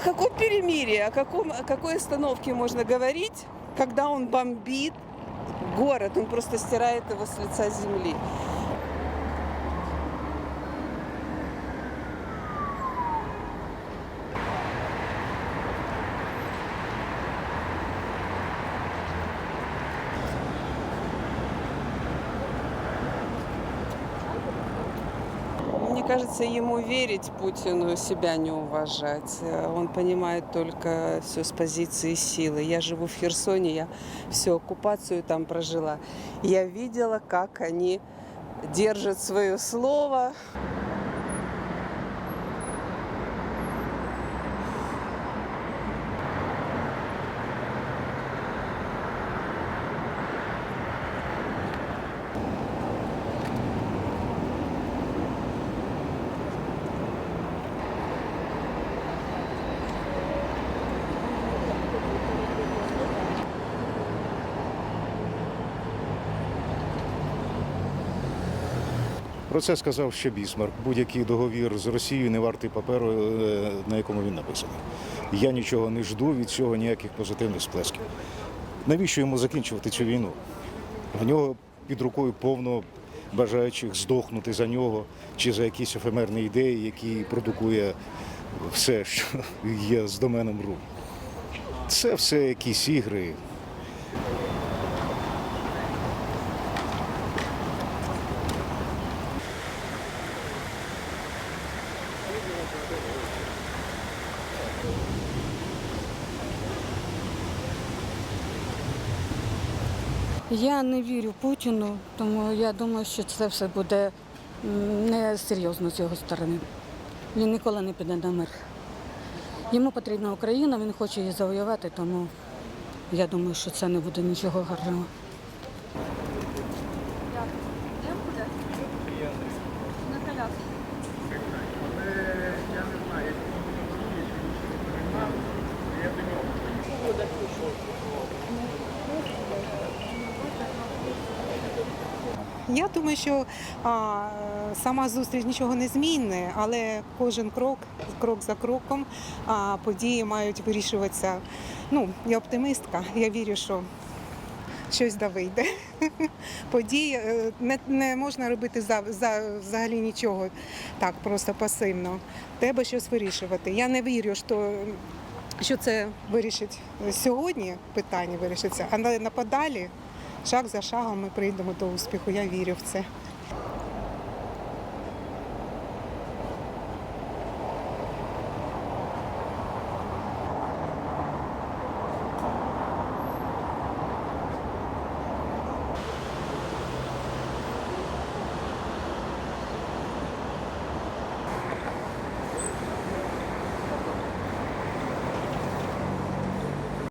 О каком перемирии, о, каком, о какой остановке можно говорить, когда он бомбит город, он просто стирает его с лица земли. Кажется, ему верить Путину, себя не уважать. Э, Он понимает только все с позиции силы. Я живу в Херсоне, я всю оккупацию там прожила. Я видела, как они держат свое слово. Про це сказав ще Бісмарк. Будь-який договір з Росією не вартий паперу, е, на якому він написаний. Я нічого не жду від цього ніяких позитивних сплесків. Навіщо йому закінчувати цю війну? В нього під рукою повно бажаючих здохнути за нього чи за якісь ефемерні ідеї, які продукує все, що є з доменом рук. Це все якісь ігри. Я не вірю Путіну, тому я думаю, що це все буде м, не серйозно з його сторони. Він ніколи не піде на мир. Йому потрібна Україна, він хоче її завоювати, тому я думаю, що це не буде нічого гарного. Я думаю, що а, сама зустріч нічого не змінить, але кожен крок, крок за кроком, а, події мають вирішуватися. Ну, я оптимистка, я вірю, що щось да вийде. Події е, не, не можна робити за, за, взагалі нічого так, просто пасивно. Треба щось вирішувати. Я не вірю, що, що це вирішить сьогодні, питання вирішиться, але на подалі. Шаг за шагом ми прийдемо до успіху. Я вірю в це.